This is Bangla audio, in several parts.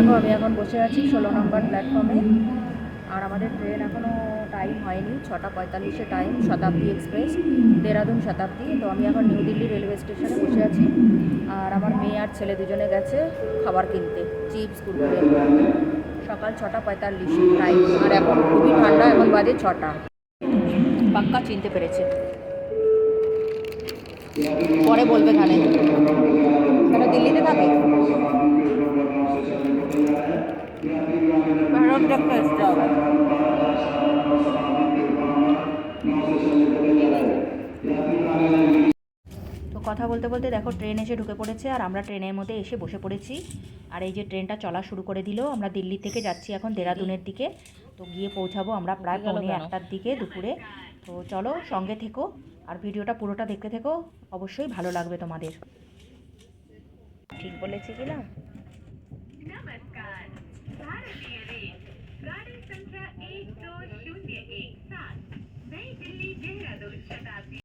দেখো, আমি এখন বসে আছি ষোলো নম্বর প্ল্যাটফর্মে আর আমাদের ট্রেন এখনও টাইম হয়নি, ছটা পঁয়তাল্লিশে টাইম শতাব্দী এক্সপ্রেস দেরাদুন শতাব্দী। তো আমি এখন নিউ দিল্লি রেলওয়ে স্টেশনে বসে আছি। আর আমার মেয়ে আর ছেলে দুজনে গেছে খাবার কিনতে চিপস কুরকুরে। সকাল ছটা পঁয়তাল্লিশ টাইম আর এখন খুবই ঠান্ডা, এখন বাজে ছটা। পাক্কা চিনতে পেরেছে। পরে বলবে কানে কেন দিল্লিতে থাকে তো কথা বলতে বলতে দেখো ট্রেন এসে ঢুকে পড়েছে আর আমরা ট্রেনের মধ্যে এসে বসে পড়েছি। আর এই যে ট্রেনটা চলা শুরু করে দিল আমরা দিল্লি থেকে যাচ্ছি এখন দেরাদুনের দিকে। তো গিয়ে পৌঁছাবো আমরা প্রায় পৌনে একটার দিকে দুপুরে। তো চলো সঙ্গে থেকো আর ভিডিওটা পুরোটা দেখতে থেকো অবশ্যই ভালো লাগবে তোমাদের। ঠিক বলেছি কিনা? गाड़ी संख्या एक दो शून्य एक सात नई दिल्ली देहरादून शताब्दी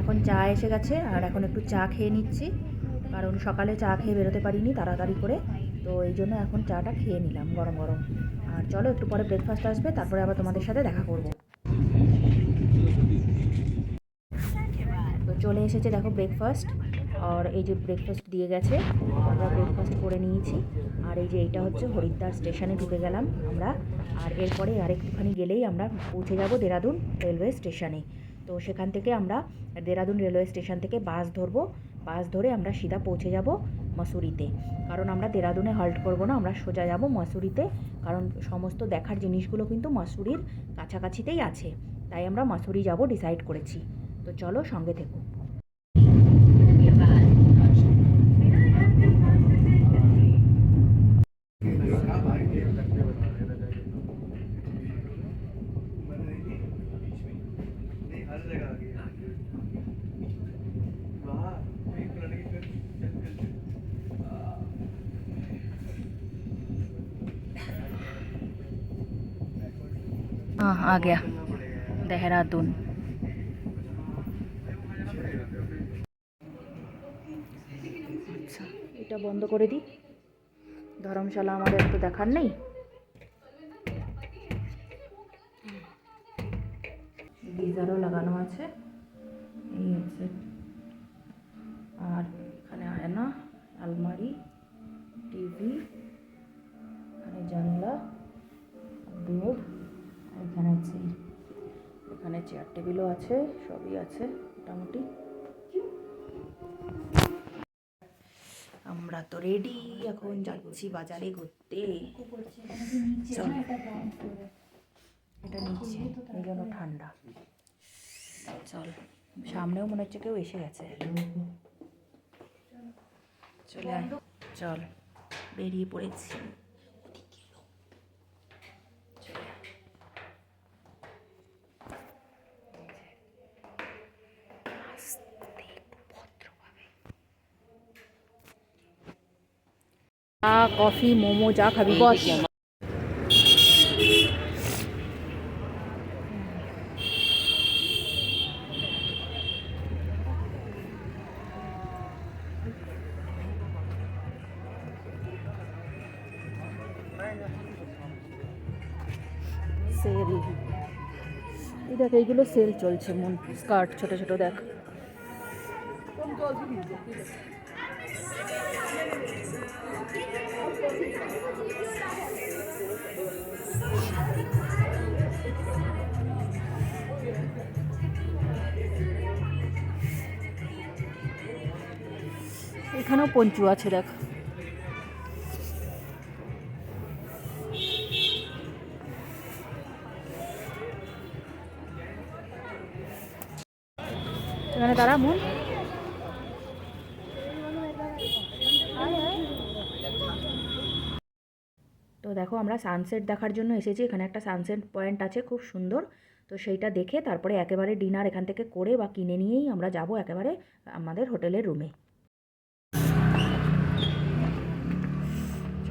এখন চা এসে গেছে আর এখন একটু চা খেয়ে নিচ্ছি কারণ সকালে চা খেয়ে বেরোতে পারিনি তাড়াতাড়ি করে তো এই জন্য এখন চাটা খেয়ে নিলাম গরম গরম আর চলো একটু পরে ব্রেকফাস্ট আসবে তারপরে আবার তোমাদের সাথে দেখা করব তো চলে এসেছে দেখো ব্রেকফাস্ট আর এই যে ব্রেকফাস্ট দিয়ে গেছে আমরা ব্রেকফাস্ট করে নিয়েছি আর এই যে এইটা হচ্ছে হরিদ্বার স্টেশনে ঢুকে গেলাম আমরা। আর এরপরে আর একটুখানি গেলেই আমরা পৌঁছে যাব দেরাদুন রেলওয়ে স্টেশনে। তো সেখান থেকে আমরা দেরাদুন রেলওয়ে স্টেশন থেকে বাস ধরবো। বাস ধরে আমরা সিধা পৌঁছে যাব মাসুরিতে। কারণ আমরা দেরাদুনে হল্ট করব না, আমরা সোজা যাব মাসুরিতে। কারণ সমস্ত দেখার জিনিসগুলো কিন্তু মাসুরির কাছাকাছিতেই আছে। তাই আমরা মাসুরি যাব ডিসাইড করেছি। তো চলো সঙ্গে থেকো। हाँ आ गया देहरादून আচ্ছা এটা বন্ধ করে দিই ধর্মশালা আমাদের তো দেখার নেই গিজারও লাগানো আছে এই হচ্ছে আর এখানে আয়না আলমারি চেয়ার টেবিলও আছে, সবই আছে মোটামুটি। আমরা তো রেডি এখন যাচ্ছি বাজারে ঘুরতে। এটা নিচ্ছে এই জন্য ঠান্ডা। চল, সামনেও মনে হচ্ছে কেউ এসে গেছে। চলে চল, বেরিয়ে পড়েছি। চা, কফি, মোমো, যা খাবি। বস। সেল। এই দেখ, এইগুলো সেল চলছে, মন, স্কার্ট ছোট ছোট দেখ। এখানেও পঞ্চু আছে, দেখ। এখানে দাঁড়া মন তো দেখো, আমরা সানসেট দেখার জন্য এসেছি। এখানে একটা সানসেট পয়েন্ট আছে, খুব সুন্দর। তো সেইটা দেখে তারপরে একেবারে ডিনার এখান থেকে করে বা কিনে নিয়েই আমরা যাব একেবারে আমাদের হোটেলের রুমে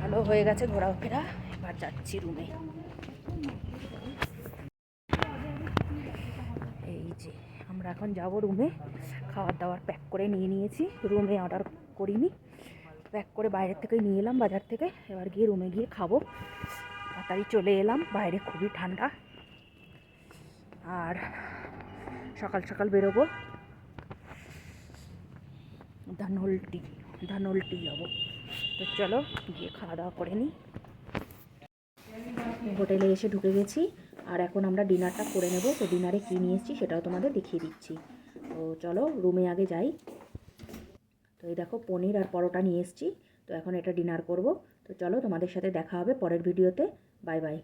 চলো হয়ে গেছে ঘোরাফেরা। এবার যাচ্ছি রুমে এই যে, আমরা এখন যাব রুমে খাবার দাবার প্যাক করে নিয়ে নিয়েছি। রুমে অর্ডার করিনি। প্যাক করে বাইরের থেকে নিয়ে এলাম, বাজার থেকে। এবার গিয়ে রুমে গিয়ে খাব। তাড়াতাড়ি চলে এলাম, বাইরে খুবই ঠান্ডা। আর সকাল সকাল বেরোবো। ধানলটি ধানলটি যাব তো চলো গিয়ে খাওয়া দাওয়া করে নিই হোটেলে এসে ঢুকে গেছি, আর এখন আমরা ডিনারটা করে নেব। তো ডিনারে কী নিয়ে এসেছি সেটাও তোমাদের দেখিয়ে দিচ্ছি। তো চলো রুমে আগে যাই। তো এই দেখো, পনির আর পরোটা নিয়ে এসেছি। তো এখন এটা ডিনার করব। তো চলো, তোমাদের সাথে দেখা হবে পরের ভিডিওতে। Bye bye.